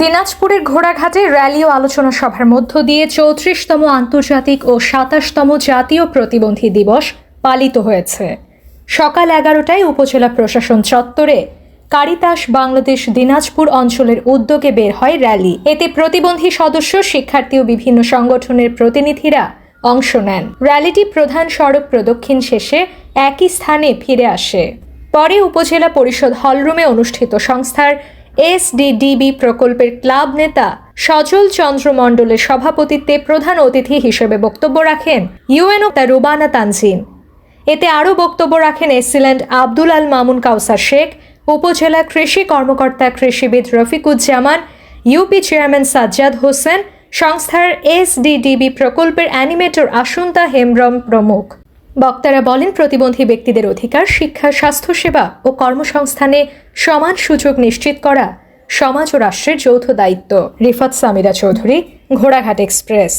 দিনাজপুরের ঘোড়াঘাটে র্যালি ও আলোচনা সভার মধ্য দিয়ে চৌত্রিশতম আন্তর্জাতিক ও সাতাশতম জাতীয় প্রতিবন্ধী দিবস পালিত হয়েছে। সকাল এগারোটায় উপজেলা প্রশাসন চত্বরে কারিতাস বাংলাদেশ দিনাজপুর অঞ্চলের উদ্যোগে বের হয় র্যালি। এতে প্রতিবন্ধী সদস্য, শিক্ষার্থী ও বিভিন্ন সংগঠনের প্রতিনিধিরা অংশ নেন। র্যালিটি প্রধান সড়ক প্রদক্ষিণ শেষে একই স্থানে ফিরে আসে। পরে উপজেলা পরিষদ হলরুমে অনুষ্ঠিত সংস্থার এসডিডিবি প্রকল্পের ক্লাব নেতা সজল চন্দ্র মণ্ডলের সভাপতিত্বে প্রধান অতিথি হিসেবে বক্তব্য রাখেন ইউএনও রুবানা তানজিন। এতে আরও বক্তব্য রাখেন এসিল্যান্ড আব্দুল আল মামুন কাউসার শেখ, উপজেলা কৃষি কর্মকর্তা কৃষিবিদ রফিকুজ্জামান, ইউপি চেয়ারম্যান সাজ্জাদ হোসেন, সংস্থার এসডিডিবি প্রকল্পের অ্যানিমেটর আসুন্তা হেমব্রম প্রমুখ। বক্তারা বলেন, প্রতিবন্ধী ব্যক্তিদের অধিকার, শিক্ষা, স্বাস্থ্যসেবা ও কর্মসংস্থানে সমান সুযোগ নিশ্চিত করা সমাজ ও রাষ্ট্রের যৌথ দায়িত্ব। রিফাত সামিরা চৌধুরী, ঘোড়াঘাট এক্সপ্রেস।